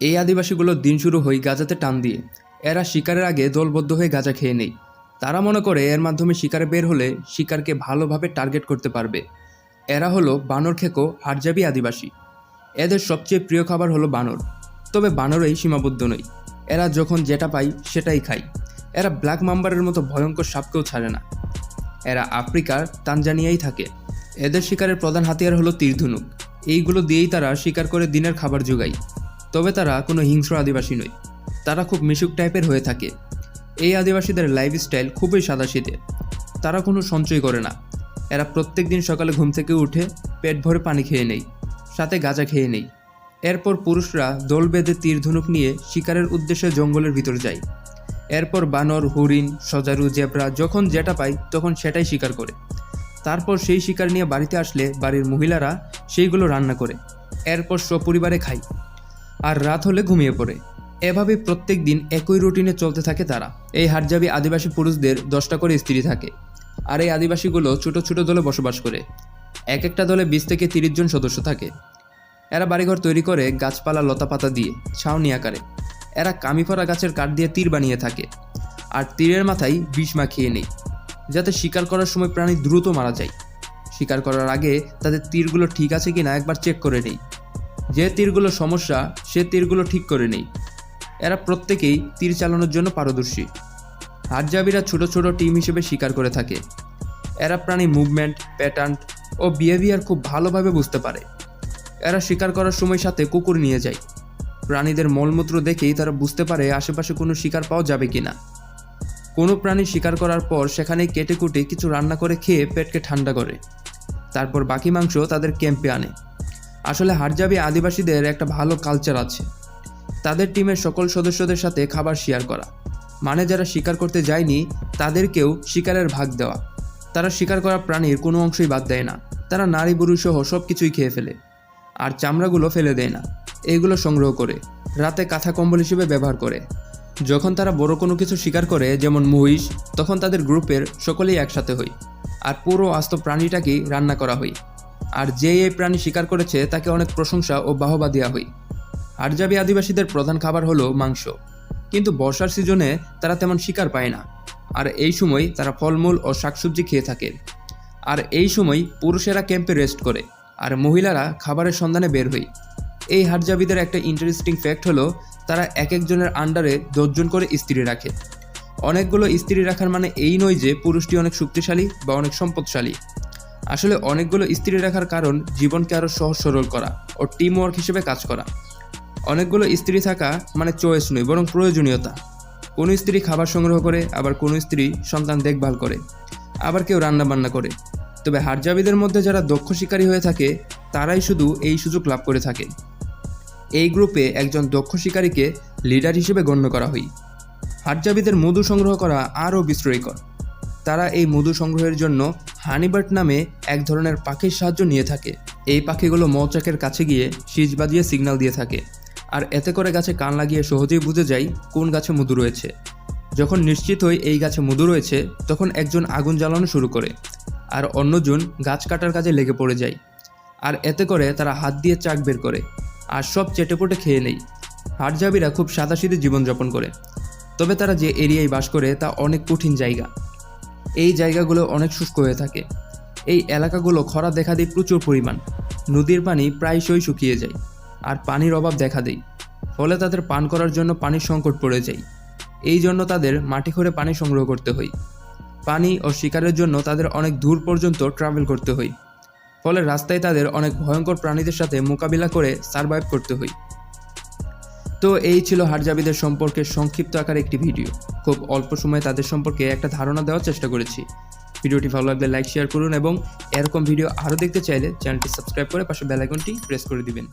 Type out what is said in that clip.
এই আদিবাসীগুলোর দিন শুরু হয় গাজাতে টান দিয়ে। এরা শিকারের আগে দলবদ্ধ হয়ে গাজা খেয়ে নেই তারা মনে করে এর মাধ্যমে শিকারে বের হলে শিকারকে ভালোভাবে টার্গেট করতে পারবে। এরা হলো বানর খেকো হারজাবি আদিবাসী। এদের সবচেয়ে প্রিয় খাবার হলো বানর। তবে বানরেই সীমাবদ্ধ নয় এরা যখন যেটা পায় সেটাই খায়। এরা ব্ল্যাক মাম্বারের মতো ভয়ঙ্কর সাপকেও ছাড়ে না। এরা আফ্রিকার তানজানিয়াই থাকে। এদের শিকারের প্রধান হাতিয়ার হলো তীরধনুক এইগুলো দিয়েই তারা শিকার করে দিনের খাবার যোগায়। তবে তারা কোনো হিংস্র আদিবাসী নয়। তারা খুব মিশুক টাইপের হয়ে থাকে। এই আদিবাসীদের লাইফস্টাইল খুবই সাদাশীতে তারা কোনো সঞ্চয় করে না। এরা প্রত্যেক দিন সকালে ঘুম থেকে উঠে পেট ভরে পানি খেয়ে নেই সাথে গাঁজা খেয়ে নেই এরপর পুরুষরা দল বেঁধে তীর ধনুক নিয়ে শিকারের উদ্দেশ্যে জঙ্গলের ভিতর যায়। এরপর বানর, হরিণ, সজারু, জেব্রা যখন যেটা পায় তখন সেটাই শিকার করে। তারপর সেই শিকার নিয়ে বাড়িতে আসলে বাড়ির মহিলারা সেইগুলো রান্না করে। এরপর সপরিবারে খায়। আর রাত হলে ঘুমিয়ে পড়ে। এভাবে প্রত্যেক দিন একই রুটিনে চলতে থাকে তারা। এই হাটজাবি আদিবাসী পুরুষদের দশটা করে স্ত্রী থাকে। আর এই আদিবাসীগুলো ছোট ছোট দলে বসবাস করে। এক একটা দলে বিশ থেকে তিরিশ জন সদস্য থাকে। এরা বাড়িঘর তৈরি করে, গাছপালা, লতাপাতা দিয়ে, ছাউনি আকারে। এরা কামিফরা গাছের কাঠ দিয়ে তীর বানিয়ে থাকে। আর তীরের মাথায় বিষ মাখিয়ে নেই যাতে শিকার করার সময় প্রাণী দ্রুত মারা যায়। শিকার করার আগে তাদের তীরগুলো ঠিক আছে কিনা একবার চেক করে নেই। যে তীরগুলো সমস্যা, সে তীরগুলো ঠিক করে নেই। এরা প্রত্যেকেই তীর চালানোর জন্য পারদর্শী। হাটজাবিরা ছোট ছোট টিম হিসেবে শিকার করে থাকে। এরা প্রাণী মুভমেন্ট, প্যাটার্ন ও বিহেভিয়ার খুব ভালোভাবে বুঝতে পারে। এরা শিকার করার সময় সাথে কুকুর নিয়ে যায়। প্রাণীদের মলমূত্র দেখেই তারা বুঝতে পারে আশেপাশে কোনো শিকার পাওয়া যাবে কি না কোনো প্রাণী শিকার করার পর সেখানে কেটে কুটে কিছু রান্না করে খেয়ে পেটকে ঠান্ডা করে। তারপর বাকি মাংস তাদের ক্যাম্পে আনে। আসলে হারজাবি আদিবাসীদের একটা ভালো কালচার আছে। তাদের টিমের সকল সদস্যদের সাথে খাবার শেয়ার করা। মানে যারা শিকার করতে যায়নি, তাদেরকেও শিকারের ভাগ দেওয়া। তারা শিকার করা প্রাণীর কোনো অংশই বাদ দেয় না। তারা নারী পুরুষ সহ সব কিছুই খেয়ে ফেলে। আর চামড়াগুলো ফেলে দেয় না। এইগুলো সংগ্রহ করে। রাতে কাঁথা কম্বল হিসেবে ব্যবহার করে। যখন তারা বড় কোনো কিছু শিকার করে, যেমন মহিষ, তখন তাদের গ্রুপের সকলেই একসাথে হই। আর পুরো আস্ত প্রাণীটাকেই রান্না করা হয় আর যে এই প্রাণী শিকার করেছে তাকে অনেক প্রশংসা ও বাহবা দেওয়া হয়। আরজাবি আদিবাসীদের প্রধান খাবার হলো মাংস। কিন্তু বর্ষার সিজনে তারা তেমন শিকার পায় না। আর এই সময় তারা ফলমূল ও শাকসবজি খেয়ে থাকে। আর এই সময় পুরুষেরা ক্যাম্পে রেস্ট করে, আর মহিলারা খাবারের সন্ধানে বের হয়। এই হাটজাবিদের একটা ইন্টারেস্টিং ফ্যাক্ট হলো, তারা এক একজনের আন্ডারে দশজন করে স্ত্রী রাখে। অনেকগুলো স্ত্রী রাখার মানে এই নয় যে পুরুষটি অনেক শক্তিশালী বা অনেক সম্পদশালী। আসলে অনেকগুলো স্ত্রী রাখার কারণ জীবনকে আরও সহজ সরল করা ও টিম ওয়ার্ক হিসেবে কাজ করা। অনেকগুলো স্ত্রী থাকা মানে চয়েস নয়, বরং প্রয়োজনীয়তা। কোনো স্ত্রী খাবার সংগ্রহ করে, আবার কোনো স্ত্রী সন্তান দেখভাল করে, আবার কেউ রান্না বান্না করে। তবে হারজাবিদের মধ্যে যারা দক্ষ শিকারী হয়ে থাকে, তারাই শুধু এই সুযোগ লাভ করে থাকে। এই গ্রুপে একজন দক্ষ শিকারীকে লিডার হিসেবে গণ্য করা হয়। হারজাবিদের মধু সংগ্রহ করা আরও বিস্ময়কর। তারা এই মধু সংগ্রহের জন্য হানিবার্ট নামে এক ধরনের পাখির সাহায্য নিয়ে থাকে। এই পাখিগুলো মৌচাকের কাছে গিয়ে শীষ বাজিয়ে সিগন্যাল দিয়ে থাকে। আর এতে করে গাছে কান লাগিয়ে সহজেই বুঝে যায় কোন গাছে মধু রয়েছে। যখন নিশ্চিত হই এই গাছে মধু রয়েছে, তখন একজন আগুন জ্বালানো শুরু করে, আর অন্যজন গাছ কাটার কাজে লেগে পড়ে যায়। আর এতে করে তারা হাত দিয়ে চাক বের করে, আর সব চেটেপুটে খেয়ে নেই হাটজাবিরা খুব সাদাসিধে জীবনযাপন করে। তবে তারা যে এরিয়ায় বাস করে তা অনেক কঠিন জায়গা। এই জায়গাগুলো অনেক শুষ্ক হয়ে থাকে। এই এলাকাগুলো খরা দেখা দেয় প্রচুর পরিমাণ। নদীর পানি প্রায়শই শুকিয়ে যায় আর পানির অভাব দেখা দেয়। ফলে তাদের পান করার জন্য পানির সংকট পড়ে যায়। এই জন্য তাদের মাটি খোঁড়ে পানি সংগ্রহ করতে হয়। পানি ও শিকারের জন্য তাদের অনেক দূর পর্যন্ত ট্রাভেল করতে হয়। ফলে রাস্তায় তাদের অনেক ভয়ঙ্কর প্রাণীদের সাথে মোকাবিলা করে সার্ভাইভ করতে হয়। তো এই ছিল হারজাবিদের সম্পর্কে সংক্ষিপ্ত আকার একটি ভিডিও খুব অল্প সময়ে তাদের সম্পর্কে একটা ধারণা দেওয়ার চেষ্টা করেছি। ভিডিওটি ভালো লাগলে লাইক শেয়ার করুন এবং এরকম ভিডিও আরও দেখতে চাইলে চ্যানেলটি সাবস্ক্রাইব করে পাশে বেলাইকনটি প্রেস করে দিবেন।